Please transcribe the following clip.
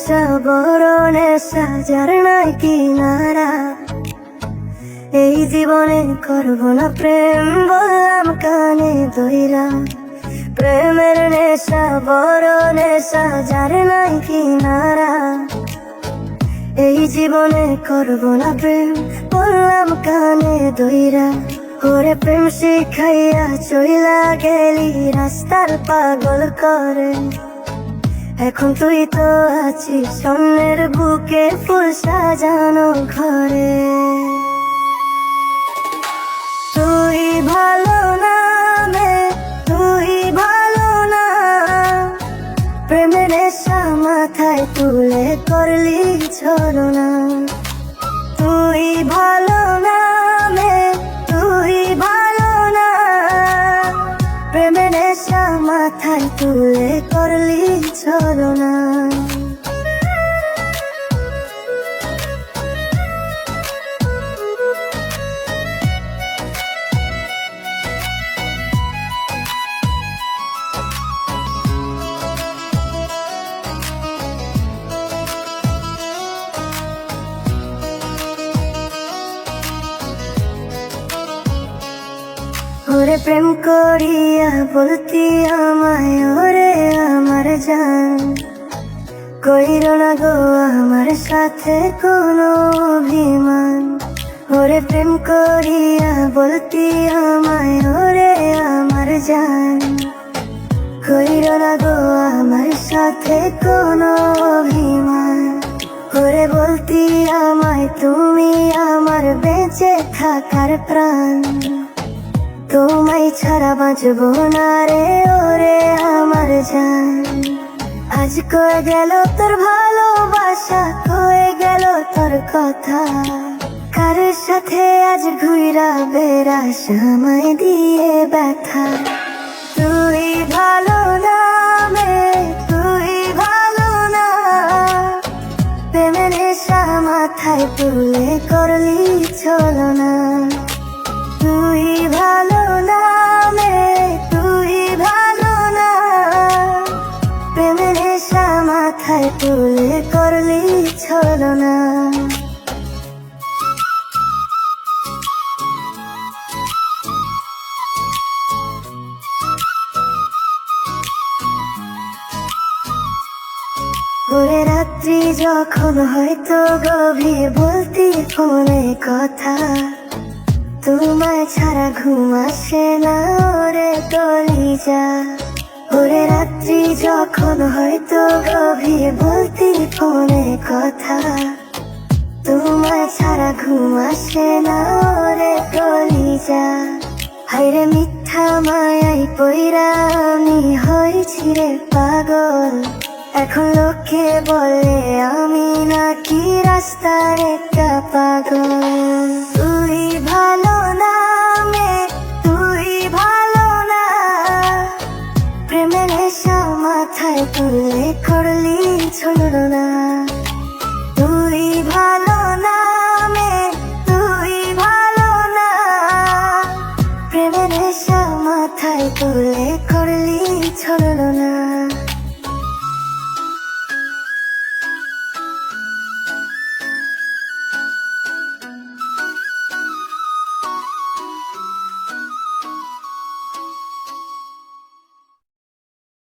জীবনে সাজার নাই কিনারা। এই জীবনে করব না প্রেম, বললাম কানে দইরা। প্রেমের নেশা, বড় নেশা, যার নাই কিনারা। এই জীবনে করব না প্রেম, বললাম কানে দইরা। ওরে প্রেম শিখাইয়া চইলা গেলি, রাস্তার পাগল করে। এখন তুই তো আছিস স্বর্ণের বুকে ফুল সাজানো ঘরে। তুই ভালো না মে তুই ভালো না। প্রেমের মাথায় তুলে করলি ছলনা তুই ভালো না মে তুই ভালো না। প্রেমের মাথায় তুলে করলি ছলনা ওরে প্রেম করিয়া বলতি আমায়, ওরে আমার জান। কইর না গো, আমার সাথে কোনো অভিমান। ওরে প্রেম করিয়া বলতি আমায়, ওরে আমার জান। কইর না গো, আমার সাথে কোনো অভিমান। ওরে বলতি আমায়, তুমি আমার বেঁচে থাকার প্রাণ। তোমায় ছাড়া বাঁচবো না রে, ওরে আমার জান। আজ কয়ে গেল তোর ভালোবাসা, কয়ে গেল তোর কথা। কার সাথে আজ ঘুইরা বেড়া সময় দিয়ে ব্যথা। তুই ভালো না মে, তুই ভালো না। প্রেমের নেশা মাথায় তুলে করলি ছলনা। তুই রাত্রি যখন হয়তো গভীর বলতি ফোনে কথা। তোমায় ছাড়া ঘুম আসে না ওরে কলিজা ওরে রাত্রি যখন হয়তো গভীর বলতি ফোনে কথা। তোমায় ছাড়া ঘুম আসে না ওরে তলি কলিজা হাইরে মিথ্যা মায়াই পইরা আমি হয়েছি রে পাগল। এখন লোকে বলে, আমি নাকি রাস্তার একটা পাগল? তুই ভালো না, মে, তুই ভালো না। প্রেমের এসা মাথায় তুলে করলি ছড়ল না। তুই ভালো